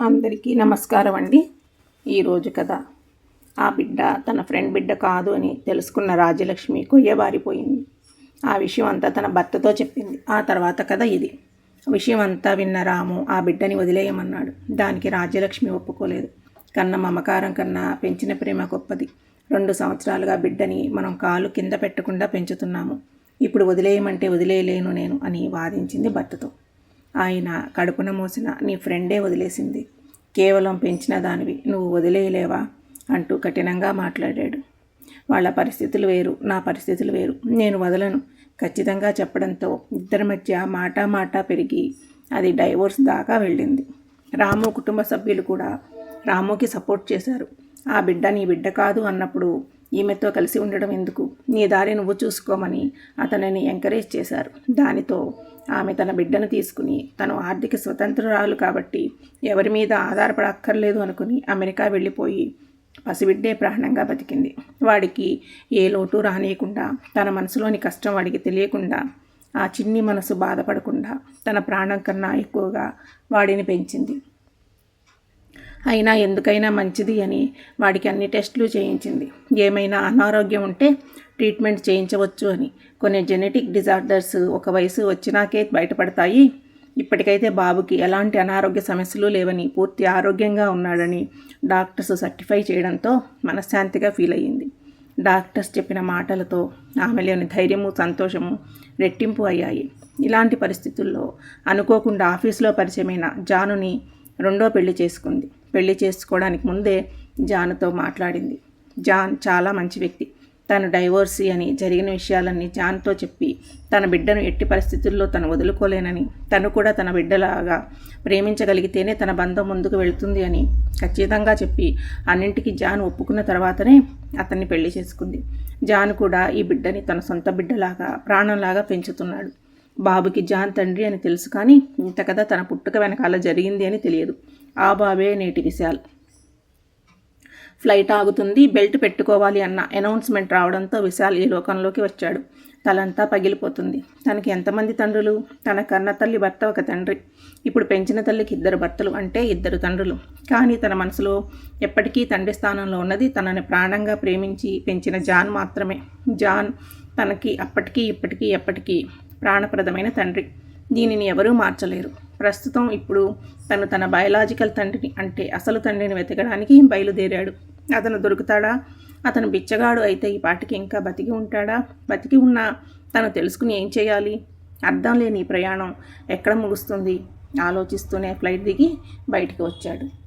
అందరికీ నమస్కారం అండి. ఈరోజు కథ. ఆ బిడ్డ తన ఫ్రెండ్ బిడ్డ కాదు అని తెలుసుకున్న రాజ్యలక్ష్మి కొయ్యబారిపోయింది. ఆ విషయం అంతా తన భర్తతో చెప్పింది. ఆ తర్వాత కథ ఇది. విషయం అంతా విన్న రాము ఆ బిడ్డని వదిలేయమన్నాడు. దానికి రాజ్యలక్ష్మి ఒప్పుకోలేదు. కన్న మమకారం కన్నా పెంచిన ప్రేమ గొప్పది. రెండు సంవత్సరాలుగా బిడ్డని మనం కాలు కింద పెట్టకుండా పెంచుతున్నాము. ఇప్పుడు వదిలేయమంటే వదిలేయలేను నేను అని వాదించింది భర్తతో. ఆయన కడుపున మోసిన నీ ఫ్రెండే వదిలేసింది. కేవలం పెంచిన దానివి నువ్వు వదిలేయలేవా? అంటూ కఠినంగా మాట్లాడాడు. వాళ్ళ పరిస్థితులు వేరు నా పరిస్థితులు వేరు. నేను వదలను. ఖచ్చితంగా చెప్పడంతో ఇద్దరి మధ్య మాటా మాటా పెరిగి అది డైవోర్స్ దాకా వెళ్ళింది. రాము కుటుంబ సభ్యులు కూడా రాముకి సపోర్ట్ చేశారు. ఆ బిడ్డ నీ బిడ్డ కాదు అన్నప్పుడు ఈమెతో కలిసి ఉండడం ఎందుకు? నీ దారి నువ్వు చూసుకోమని అతనిని ఎంకరేజ్ చేశారు. దానితో ఆమె తన బిడ్డను తీసుకుని తను ఆర్థిక స్వతంత్రురాలు కాబట్టి ఎవరి మీద ఆధారపడక్కర్లేదు అనుకుని అమెరికా వెళ్ళిపోయి పసిబిడ్డే ప్రాణంగా బతికింది. వాడికి ఏ లోటు రానియకుండా తన మనసులోని కష్టం వాడికి తెలియకుండా ఆ చిన్ని మనసు బాధపడకుండా తన ప్రాణం కన్నా ఎక్కువగా వాడిని పెంచింది. అయినా ఎందుకైనా మంచిది అని వాడికి అన్ని టెస్టులు చేయించింది. ఏమైనా అనారోగ్యం ఉంటే ట్రీట్మెంట్ చేయించవచ్చు అని. కొన్ని జెనెటిక్ డిజార్డర్స్ ఒక వయసు వచ్చినాకే బయటపడతాయి. ఇప్పటికైతే బాబుకి ఎలాంటి అనారోగ్య సమస్యలు లేవని పూర్తి ఆరోగ్యంగా ఉన్నాడని డాక్టర్స్ సర్టిఫై చేయడంతో మనశ్శాంతిగా ఫీల్ అయ్యింది. డాక్టర్స్ చెప్పిన మాటలతో ఆమెలోని ధైర్యము సంతోషము రెట్టింపు అయ్యాయి. ఇలాంటి పరిస్థితుల్లో అనుకోకుండా ఆఫీస్లో పరిచయమైన జానుని రెండో పెళ్ళి చేసుకుంది. పెళ్ళి చేసుకోవడానికి ముందే జాన్తో మాట్లాడింది. జాన్ చాలా మంచి వ్యక్తి. తను డైవోర్సీ అని జరిగిన విషయాలన్నీ జాన్తో చెప్పి తన బిడ్డను ఎట్టి పరిస్థితుల్లో తను వదులుకోలేనని తను కూడా తన బిడ్డలాగా ప్రేమించగలిగితేనే తన బంధం ముందుకు వెళుతుంది అని ఖచ్చితంగా చెప్పి అన్నింటికి జాన్ ఒప్పుకున్న తర్వాతనే అతన్ని పెళ్ళి చేసుకుంది. జాన్ కూడా ఈ బిడ్డని తన సొంత బిడ్డలాగా ప్రాణంలాగా పెంచుతున్నాడు. బాబుకి జాన్ తండ్రి అని తెలుసు కానీ ఇంత కథ తన పుట్టుక వెనకాల జరిగింది అని తెలియదు. ఆబాబే నేటి విశాల్. ఫ్లైట్ ఆగుతుంది బెల్ట్ పెట్టుకోవాలి అన్న అనౌన్స్మెంట్ రావడంతో విశాల్ ఈ లోకంలోకి వచ్చాడు. తలంతా పగిలిపోతుంది. తనకి ఎంతమంది తండ్రులు? తన కన్న తల్లి భర్త ఒక తండ్రి. ఇప్పుడు పెంచిన తల్లికి ఇద్దరు భర్తలు అంటే ఇద్దరు తండ్రులు. కానీ తన మనసులో ఎప్పటికీ తండ్రి స్థానంలో ఉన్నది తనని ప్రాణంగా ప్రేమించి పెంచిన జాన్ మాత్రమే. జాన్ తనకి అప్పటికీ ఇప్పటికీ ఎప్పటికీ ప్రాణప్రదమైన తండ్రి. దీనిని ఎవరూ మార్చలేరు. ప్రస్తుతం ఇప్పుడు తను తన బయలాజికల్ తండ్రిని అంటే అసలు తండ్రిని వెతకడానికి బయలుదేరాడు. అతను దొరుకుతాడా? అతను బిచ్చగాడు అయితే ఈ పాటికి ఇంకా బతికి ఉంటాడా? బతికి ఉన్నా తను తెలుసుకుని ఏం చేయాలి? అర్థం లేని ఈ ప్రయాణం ఎక్కడ ముగుస్తుంది? ఆలోచిస్తూనే ఫ్లైట్ దిగి బయటికి వచ్చాడు.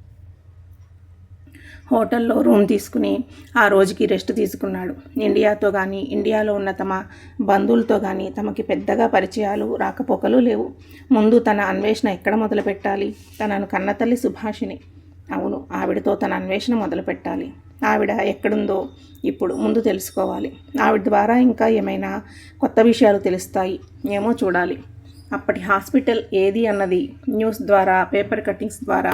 హోటల్లో రూమ్ తీసుకుని ఆ రోజుకి రెస్ట్ తీసుకున్నాడు. ఇండియాతో కానీ ఇండియాలో ఉన్న తమ బంధువులతో కానీ తమకి పెద్దగా పరిచయాలు రాకపోకలు లేవు. ముందు తన అన్వేషణ ఎక్కడ మొదలు పెట్టాలి తనను కన్నతల్లి సుభాషిణి. అవును ఆవిడతో తన అన్వేషణ మొదలు పెట్టాలి ఆవిడ ఎక్కడుందో ఇప్పుడు ముందు తెలుసుకోవాలి. ఆవిడ ద్వారా ఇంకా ఏమైనా కొత్త విషయాలు తెలుస్తాయి ఏమో చూడాలి. అప్పటి హాస్పిటల్ ఏది అన్నది న్యూస్ ద్వారా పేపర్ కట్టింగ్స్ ద్వారా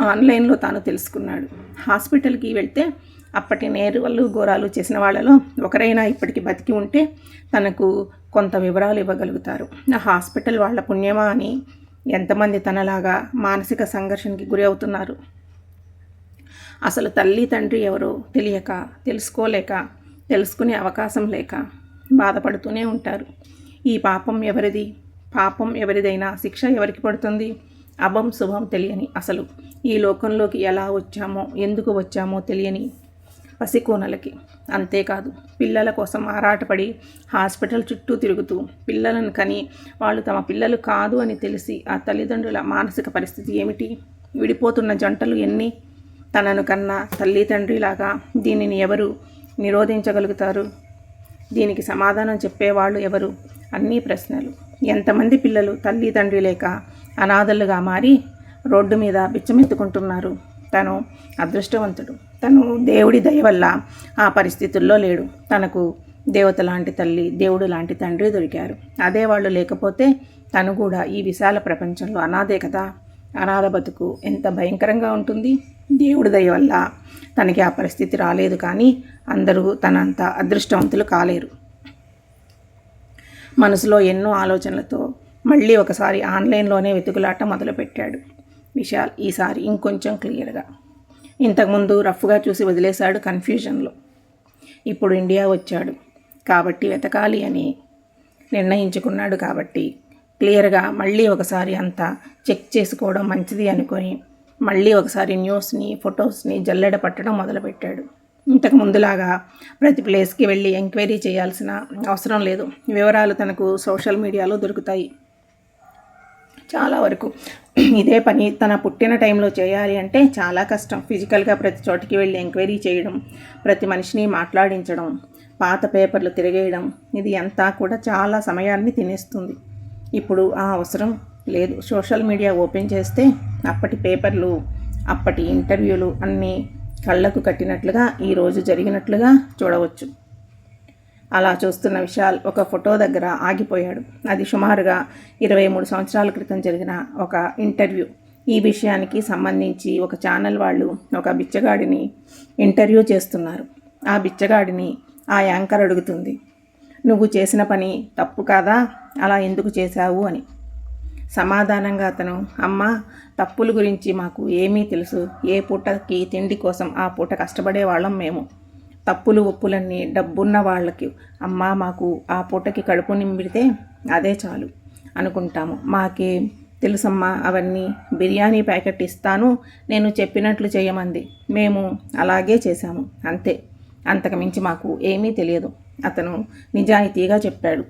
ఆన్లైన్లో తాను తెలుసుకున్నాడు. హాస్పిటల్కి వెళ్తే అప్పటి నేరువలు ఘోరాలు చేసిన వాళ్ళలో ఒకరైనా ఇప్పటికి బతికి ఉంటే తనకు కొంత వివరాలు ఇవ్వగలుగుతారు. ఆ హాస్పిటల్ వాళ్ళ పుణ్యమా అని ఎంతమంది తనలాగా మానసిక సంఘర్షణకి గురి అవుతున్నారు? అసలు తల్లి తండ్రి ఎవరో తెలియక తెలుసుకోలేక తెలుసుకునే అవకాశం లేక బాధపడుతూనే ఉంటారు. ఈ పాపం ఎవరిది? పాపం ఎవరిదైనా శిక్ష ఎవరికి పడుతుంది? అభం శుభం తెలియని అసలు. ఈ లోకంలోకి ఎలా వచ్చామో ఎందుకు వచ్చామో తెలియని పసికోనలకి. అంతేకాదు పిల్లల కోసం ఆరాటపడి హాస్పిటల్ చుట్టూ తిరుగుతూ పిల్లలను కని వాళ్ళు తమ పిల్లలు కాదు అని తెలిసి ఆ తల్లిదండ్రుల మానసిక పరిస్థితి ఏమిటి? విడిపోతున్న జంటలు ఎన్ని? తనను కన్నా తల్లి తండ్రిలాగా దీనిని ఎవరు నిరోధించగలుగుతారు? దీనికి సమాధానం చెప్పేవాళ్ళు ఎవరు? అన్నీ ప్రశ్నలు. ఎంతమంది పిల్లలు తల్లి తండ్రి లేక అనాథలుగా మారి రోడ్డు మీద బిచ్చమెత్తుకుంటున్నారు. తను అదృష్టవంతుడు. తను దేవుడి దయ వల్ల ఆ పరిస్థితుల్లో లేడు. తనకు దేవత లాంటి తల్లి దేవుడు లాంటి తండ్రి దొరికారు. అదే వాళ్ళు లేకపోతే తను కూడా ఈ విశాల ప్రపంచంలో అనాథే కదా. అనాథ బతుకు ఎంత భయంకరంగా ఉంటుంది. దేవుడి దయ వల్ల తనకి ఆ పరిస్థితి రాలేదు కానీ అందరూ తనంత అదృష్టవంతులు కాలేరు. మనసులో ఎన్నో ఆలోచనలతో మళ్ళీ ఒకసారి ఆన్లైన్లోనే వెతుకులాట మొదలుపెట్టాడు. విశాల్ ఈసారి ఇంకొంచెం క్లియర్గా. ఇంతకుముందు రఫ్గా చూసి వదిలేశాడు కన్ఫ్యూజన్లో. ఇప్పుడు ఇండియా వచ్చాడు. కాబట్టి వెతకాలి అని నిర్ణయించుకున్నాడు కాబట్టి క్లియర్గా మళ్ళీ ఒకసారి అంతా చెక్ చేసుకోవడం మంచిది అనుకొని మళ్ళీ ఒకసారి న్యూస్ని ఫొటోస్ని జల్లెడ పట్టడం మొదలుపెట్టాడు. ఇంతకు ముందులాగా ప్రతి ప్లేస్కి వెళ్ళి ఎంక్వైరీ చేయాల్సిన అవసరం లేదు. వివరాలు తనకు సోషల్ మీడియాలో దొరుకుతాయి. చాలా వరకు ఇదే పని తన పుట్టిన టైంలో చేయాలి అంటే చాలా కష్టం. ఫిజికల్గా ప్రతి చోటికి వెళ్ళి ఎంక్వైరీ చేయడం ప్రతి మనిషిని మాట్లాడించడం పాత పేపర్లు తిరిగేయడం ఇది అంతా కూడా చాలా సమయాన్ని తినేస్తుంది. ఇప్పుడు ఆ అవసరం లేదు. సోషల్ మీడియా ఓపెన్ చేస్తే అప్పటి పేపర్లు అప్పటి ఇంటర్వ్యూలు అన్నీ కళ్ళకు కట్టినట్లుగా ఈరోజు జరిగినట్లుగా చూడవచ్చు. అలా చూస్తున్న విశాల్ ఒక ఫోటో దగ్గర ఆగిపోయాడు. అది సుమారుగా ఇరవై మూడు సంవత్సరాల క్రితం జరిగిన ఒక ఇంటర్వ్యూ. ఈ విషయానికి సంబంధించి ఒక ఛానల్ వాళ్ళు ఒక బిచ్చగాడిని ఇంటర్వ్యూ చేస్తున్నారు. ఆ బిచ్చగాడిని ఆ యాంకర్ అడుగుతుంది. నువ్వు చేసిన పని తప్పు కాదా? అలా ఎందుకు చేశావు? అని. సమాధానంగా అతను అమ్మ తప్పుల గురించి మాకు ఏమీ తెలుసు. ఏ పూటకి తిండి కోసం ఆ పూట కష్టపడే వాళ్ళం మేము. తప్పులు ఒప్పులన్నీ డబ్బున్న వాళ్ళకి. అమ్మ మాకు ఆ పూటకి కడుపు నింపితే అదే చాలు అనుకుంటాము. మాకే తెలుసమ్మా అవన్నీ బిర్యానీ ప్యాకెట్ ఇస్తాను. నేను చెప్పినట్లు చేయమంది. మేము అలాగే చేశాము. అంతే. అంతకు మించి మాకు ఏమీ తెలియదు. అతను నిజాయితీగా చెప్పాడు.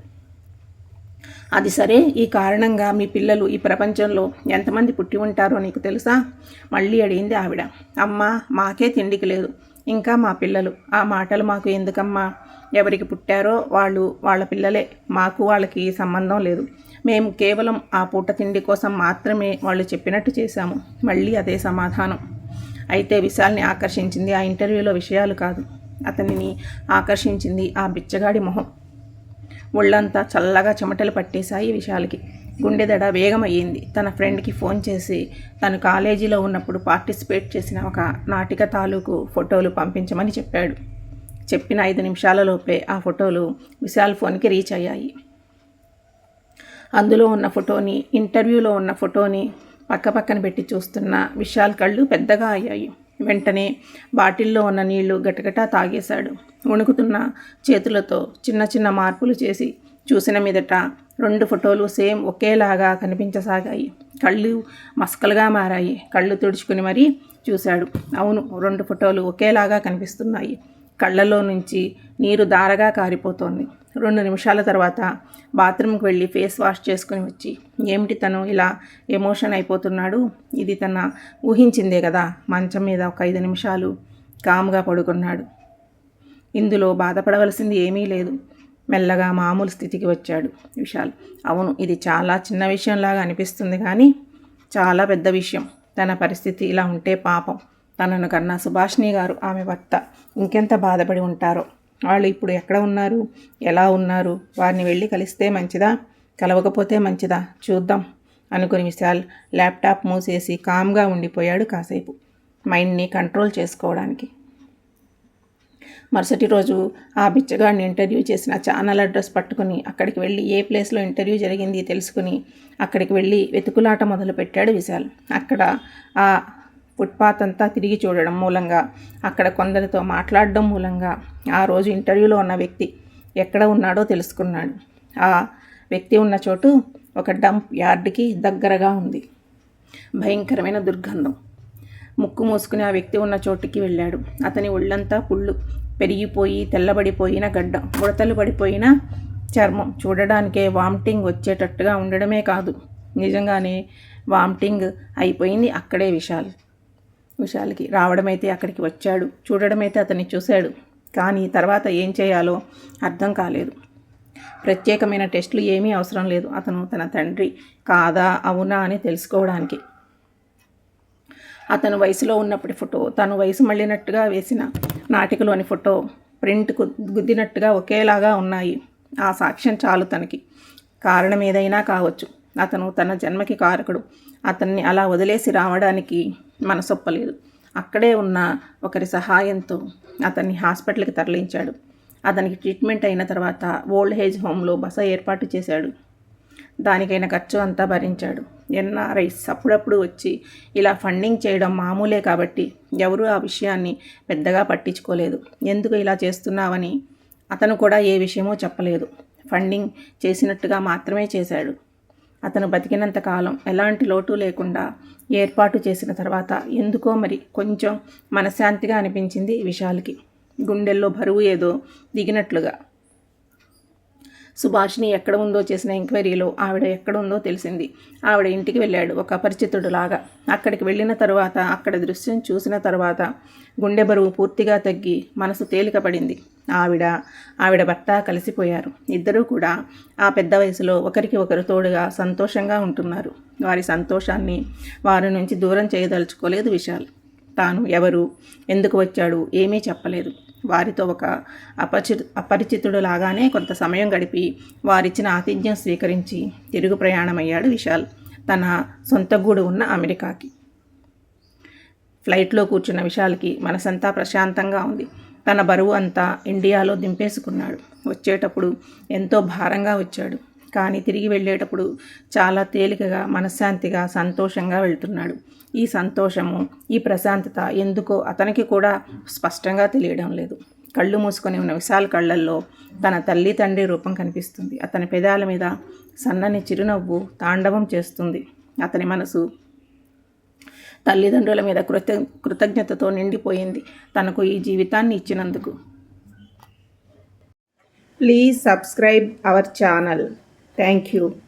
అది సరే ఈ కారణంగా మీ పిల్లలు ఈ ప్రపంచంలో ఎంతమంది పుట్టి ఉంటారో నీకు తెలుసా? మళ్ళీ అడిగింది ఆవిడ. అమ్మ మాకే తిండికి లేదు. ఇంకా మా పిల్లలు ఆ మాటలు మాకు ఎందుకమ్మా? ఎవరికి పుట్టారో వాళ్ళు వాళ్ళ పిల్లలే. మాకు వాళ్ళకి సంబంధం లేదు. మేము కేవలం ఆ పూట తిండి కోసం మాత్రమే వాళ్ళు చెప్పినట్టు చేశాము. మళ్ళీ అదే సమాధానం. అయితే విశాల్ని ఆకర్షించింది ఆ ఇంటర్వ్యూలో విషయాలు కాదు. అతనిని ఆకర్షించింది ఆ బిచ్చగాడి మొహం. ఒళ్ళంతా చల్లగా చెమటలు పట్టేశాయి విశాల్కి. గుండెదడ వేగమయ్యింది. తన ఫ్రెండ్కి ఫోన్ చేసి తను కాలేజీలో ఉన్నప్పుడు పార్టిసిపేట్ చేసిన ఒక నాటిక తాలూకు ఫోటోలు పంపించమని చెప్పాడు. చెప్పిన ఐదు నిమిషాలలోపే ఆ ఫోటోలు విశాల్ ఫోన్కి రీచ్ అయ్యాయి. అందులో ఉన్న ఫోటోని ఇంటర్వ్యూలో ఉన్న ఫోటోని పక్కపక్కన పెట్టి చూస్తున్న విశాల్ కళ్ళు పెద్దగా అయ్యాయి. వెంటనే బాటిల్లో ఉన్న నీళ్ళు గటగటా తాగేశాడు. వణుకుతున్న చేతులతో చిన్న చిన్న మార్పులు చేసి చూసిన మీదట రెండు ఫోటోలు సేమ్ ఒకేలాగా కనిపించసాగాయి. కళ్ళు మస్కలుగా మారాయి. కళ్ళు తుడుచుకుని మరీ చూశాడు. అవును రెండు ఫోటోలు ఒకేలాగా కనిపిస్తున్నాయి. కళ్ళలో నుంచి నీరు దారగా కారిపోతోంది. రెండు నిమిషాల తర్వాత బాత్రూమ్కి వెళ్ళి ఫేస్ వాష్ చేసుకుని వచ్చి ఏమిటి తను ఇలా ఎమోషన్ అయిపోతున్నాడు? ఇది తన ఊహించిందే కదా మంచం మీద ఒక ఐదు నిమిషాలు కామ్గా పడుకున్నాడు. ఇందులో బాధపడవలసింది ఏమీ లేదు. మెల్లగా మామూలు స్థితికి వచ్చాడు విశాల్. అవును ఇది చాలా చిన్న విషయంలాగా అనిపిస్తుంది కానీ చాలా పెద్ద విషయం. తన పరిస్థితి ఇలా ఉంటే పాపం. తనను కన్నా సుభాష్ని గారు ఆమె భర్త. ఇంకెంత బాధపడి ఉంటారో వాళ్ళు ఇప్పుడు ఎక్కడ ఉన్నారు? ఎలా ఉన్నారు? వారిని వెళ్ళి కలిస్తే మంచిదా? కలవకపోతే మంచిదా? చూద్దాం అనుకుని విశాల్ ల్యాప్టాప్ మూసేసి కామ్గా ఉండిపోయాడు కాసేపు. మైండ్ని కంట్రోల్ చేసుకోవడానికి. మరుసటి రోజు ఆ బిచ్చగాడిని ఇంటర్వ్యూ చేసిన ఛానల్ అడ్రస్ పట్టుకుని అక్కడికి వెళ్ళి ఏ ప్లేస్లో ఇంటర్వ్యూ జరిగింది తెలుసుకుని అక్కడికి వెళ్ళి వెతుకులాట మొదలుపెట్టాడు విశాల్. అక్కడ ఆ ఫుట్పాత్ అంతా తిరిగి చూడడం మూలంగా అక్కడ కొందరితో మాట్లాడడం మూలంగా ఆ రోజు ఇంటర్వ్యూలో ఉన్న వ్యక్తి ఎక్కడ ఉన్నాడో తెలుసుకున్నాడు. ఆ వ్యక్తి ఉన్న చోటు ఒక డంప్ యార్డ్కి దగ్గరగా ఉంది. భయంకరమైన దుర్గంధం. ముక్కు మూసుకుని ఆ వ్యక్తి ఉన్న చోటుకి వెళ్ళాడు. అతని ఒళ్ళంతా పుళ్ళు పెరిగిపోయి తెల్లబడిపోయిన గడ్డ ముడతలు పడిపోయిన చర్మం. చూడడానికే వామిటింగ్ వచ్చేటట్టుగా ఉండడమే కాదు. నిజంగానే వామిటింగ్ అయిపోయింది అక్కడే విశాల్. విశాల్కి. రావడమైతే అక్కడికి వచ్చాడు. చూడడమైతే అతన్ని చూశాడు. కానీ తర్వాత ఏం చేయాలో అర్థం కాలేదు. ప్రత్యేకమైన టెస్టులు ఏమీ అవసరం లేదు. అతను తన తండ్రి కాదా? అవునా? అని తెలుసుకోవడానికి. అతను వయసులో ఉన్నప్పటి ఫోటో తను వయసు మళ్ళినట్టుగా వేసిన నాటికలోని ఫోటో ప్రింట్ గుద్దినట్టుగా ఒకేలాగా ఉన్నాయి. ఆ సాక్ష్యం చాలు తనకి. కారణం ఏదైనా కావచ్చు. అతను తన జన్మకి కారకుడు. అతన్ని అలా వదిలేసి రావడానికి మనసొప్పలేదు. అక్కడే ఉన్న ఒకరి సహాయంతో అతన్ని హాస్పిటల్కి తరలించాడు. అతనికి ట్రీట్మెంట్ అయిన తర్వాత ఓల్డ్ ఏజ్ హోమ్లో బస ఏర్పాటు చేశాడు. దానికైన ఖర్చు అంతా భరించాడు. ఎన్ఆర్ఐస్ అప్పుడప్పుడు వచ్చి ఇలా ఫండింగ్ చేయడం మామూలే కాబట్టి ఎవరూ ఆ విషయాన్ని పెద్దగా పట్టించుకోలేదు. ఎందుకు ఇలా చేస్తున్నావని అతను కూడా ఏ విషయమో చెప్పలేదు. ఫండింగ్ చేసినట్టుగా మాత్రమే చేశాడు. అతను బతికినంత కాలం ఎలాంటి లోటు లేకుండా ఏర్పాటు చేసిన తర్వాత ఎందుకో మరి కొంచెం మనశ్శాంతిగా అనిపించింది విశాల్కి. గుండెల్లో బరువు ఏదో దిగినట్లుగా సుభాష్ని ఎక్కడ ఉందో చేసిన ఎంక్వైరీలో ఆవిడ ఎక్కడ ఉందో తెలిసింది. ఆవిడ ఇంటికి వెళ్ళాడు ఒక అపరిచితుడులాగా. అక్కడికి వెళ్ళిన తర్వాత అక్కడ దృశ్యం చూసిన తర్వాత గుండె బరువు పూర్తిగా తగ్గి మనసు తేలికపడింది ఆవిడ ఆవిడ భర్త కలిసిపోయారు. ఇద్దరూ కూడా ఆ పెద్ద వయసులో ఒకరికి ఒకరు తోడుగా సంతోషంగా ఉంటున్నారు. వారి సంతోషాన్ని వారి నుంచి దూరం చేయదలుచుకోలేదు విశాల్. తాను ఎవరు ఎందుకు వచ్చాడు ఏమీ చెప్పలేదు. వారితో ఒక అపచి అపరిచితుడు లాగానే కొంత సమయం గడిపి వారిచ్చిన ఆతిథ్యం స్వీకరించి తిరుగు ప్రయాణమయ్యాడు విశాల్. తన సొంత గూడు ఉన్న అమెరికాకి. ఫ్లైట్లో కూర్చున్న విశాల్కి మనసంతా ప్రశాంతంగా ఉంది. తన బరువు అంతా ఇండియాలో దింపేసుకున్నాడు. వచ్చేటప్పుడు ఎంతో భారంగా వచ్చాడు. కానీ తిరిగి వెళ్ళేటప్పుడు చాలా తేలికగా మనశ్శాంతిగా సంతోషంగా వెళ్తున్నాడు. ఈ సంతోషము ఈ ప్రశాంతత ఎందుకో అతనికి కూడా స్పష్టంగా తెలియడం లేదు. కళ్ళు మూసుకొని ఉన్న విశాల్ కళ్ళల్లో తన తల్లి తండ్రి రూపం కనిపిస్తుంది. అతని పెదాల మీద సన్నని చిరునవ్వు తాండవం చేస్తుంది. అతని మనసు తల్లిదండ్రుల మీద కృత కృతజ్ఞతతో నిండిపోయింది తనకు ఈ జీవితాన్ని ఇచ్చినందుకు. Please subscribe our channel. Thank you.